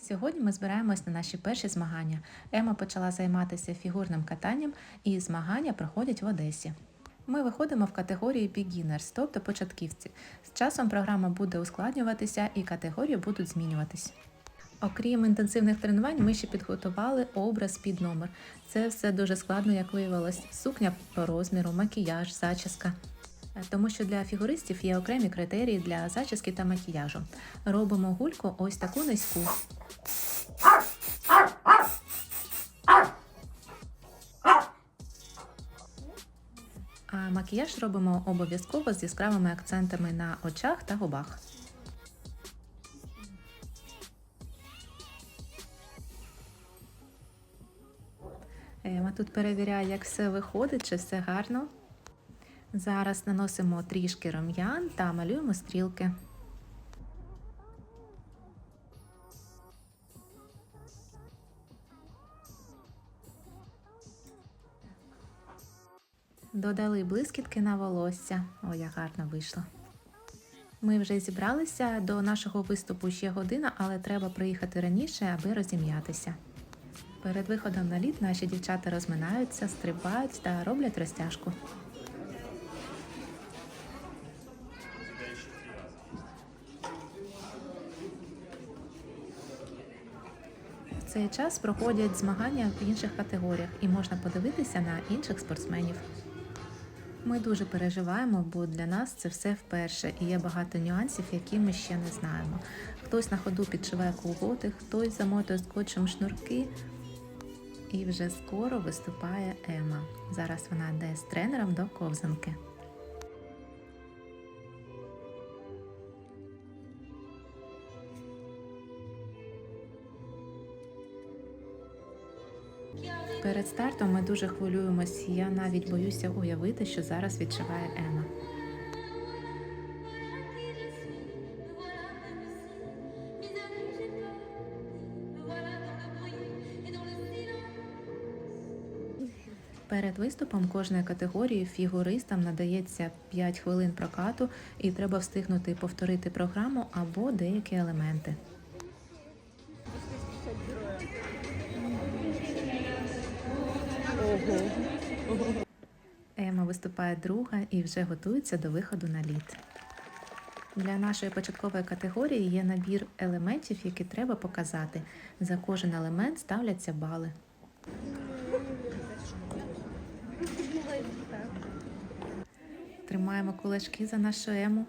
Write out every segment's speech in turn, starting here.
Сьогодні ми збираємось на наші перші змагання. Ема почала займатися фігурним катанням, і змагання проходять в Одесі. Ми виходимо в категорії beginners, тобто початківці. З часом програма буде ускладнюватися і категорії будуть змінюватись. Окрім інтенсивних тренувань, ми ще підготували образ під номер. Це все дуже складно, як виявилось. Сукня по розміру, макіяж, зачіска. Е, Тому що для фігуристів є окремі критерії для зачіски та макіяжу. Робимо гульку ось таку низьку. А макіяж робимо обов'язково з яскравими акцентами на очах та губах. Ема тут перевіряє, як все виходить, чи все гарно. Зараз наносимо трішки рум'ян та малюємо стрілки. Додали блискітки на волосся. Ой, як гарно вийшло. Ми вже зібралися до нашого виступу ще година, але треба приїхати раніше, аби розім'ятися. Перед виходом на лід наші дівчата розминаються, стрибають та роблять розтяжку. В цей час проходять змагання в інших категоріях і можна подивитися на інших спортсменів. Ми дуже переживаємо, бо для нас це все вперше і є багато нюансів, які ми ще не знаємо. Хтось на ходу підшиває колготи, хтось замотує скотчем шнурки. І вже скоро виступає Ема. Зараз вона йде з тренером до ковзанки. Перед стартом ми дуже хвилюємось. Я навіть боюся уявити, що зараз відчуває Ема. Перед виступом кожної категорії фігуристам надається 5 хвилин прокату і треба встигнути повторити програму або деякі елементи. Ема виступає друга і вже готується до виходу на лід. Для нашої початкової категорії є набір елементів, які треба показати. За кожен елемент ставляться бали. Тримаємо кулачки за нашу ему.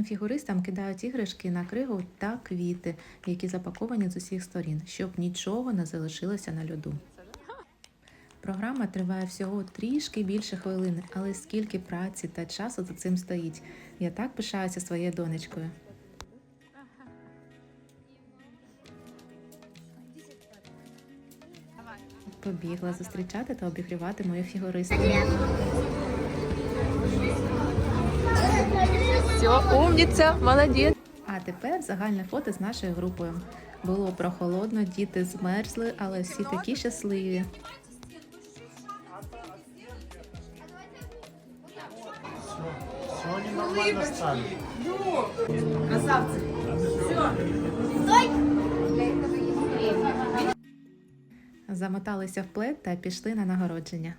Всім фігуристам кидають іграшки на кригу та квіти, які запаковані з усіх сторін, щоб нічого не залишилося на льоду. Програма триває всього трішки більше хвилини, але скільки праці та часу за цим стоїть. Я так пишаюся своєю донечкою. побігла зустрічати та обігрівати мою фігуристку. Все, умница, молодец. А тепер загальне фото з нашою групою. Було прохолодно, діти змерзли, але всі такі щасливі. Замоталися в плед та пішли на нагородження.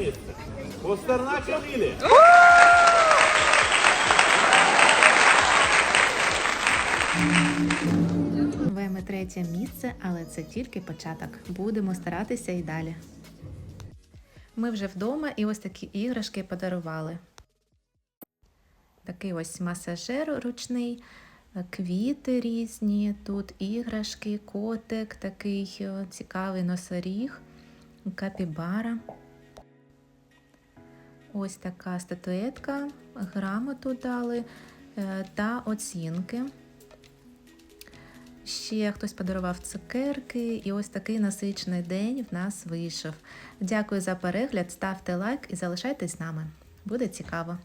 Місце. Постернак Емілі. Веме третє місце, але це тільки початок. Будемо старатися і далі. Ми вже вдома і ось такі іграшки подарували. Такий ось масажер ручний, квіти різні, тут іграшки, котик, такий е, цікавий носоріг, капібара. Ось така статуетка, грамоту дали е, та оцінки. Ще хтось подарував цукерки, і ось такий насичений день в нас вийшов. Дякую за перегляд, ставте лайк і залишайтесь з нами. Буде цікаво.